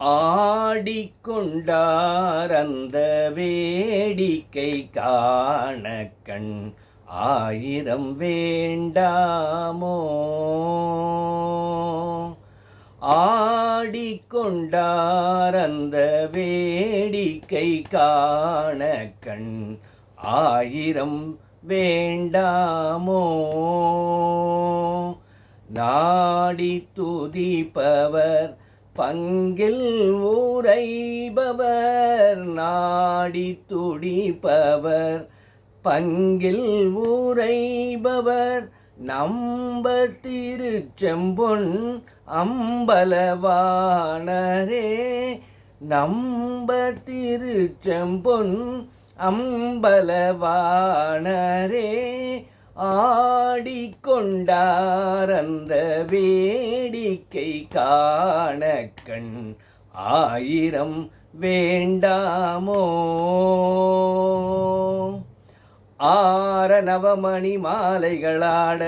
ஆடிக்கொண்டார் அந்த வேடிக்கை காண கண் ஆயிரம் வேண்டாமோ? ஆடிக்கொண்டார் அந்த வேடிக்கை காண கண் ஆயிரம் வேண்டாமோ? நாடி துதிப்பவர் பங்கில் ஊரைபவர் நாடி துடிப்பவர். பங்கில் ஊரைபவர் நம்ப திருச்செம்பொன் அம்பலவாணரே நம்ப திருச்செம்பொன் அம்பலவாணரே ஆடிக்கொண்டார் அந்த வேடிக்கை காண கண் ஆயிரம் வேண்டாமோ? ஆர நவமணி மாலைகளாட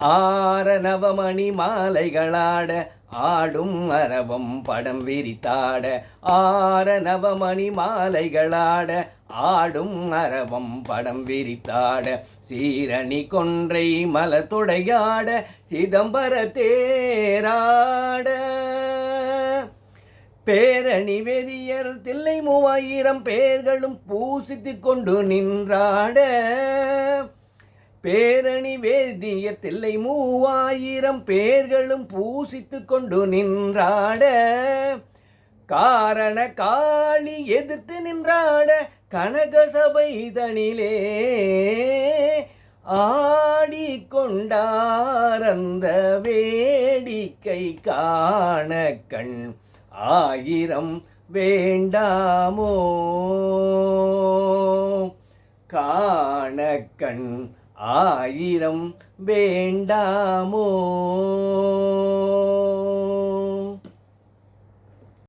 ஆரணவமணி மாலைகளாட ஆடும் அரவம் படம் விரித்தாட. ஆரணவமணி மாலைகளாட ஆடும் அரவம் படம் விரித்தாட. சீரணி கொன்றை மலத்துடையாட சிதம்பர தேராட. பேரணி வெதியர் தில்லை மூவாயிரம் பேர்களும் பூசித்து கொண்டு நின்றாட. பேரணி வேதிய தில்லை மூவாயிரம் பேர்களும் பூசித்து கொண்டு நின்றாட காரண காளி எதிர்த்து நின்றாட கனக சபை தனிலே ஆடிக்கொண்டார் அந்த வேடிக்கை காண கண். ஆயிரம் வேண்டாமோ? காண கண். ஆயிரம் வேண்டாமோ?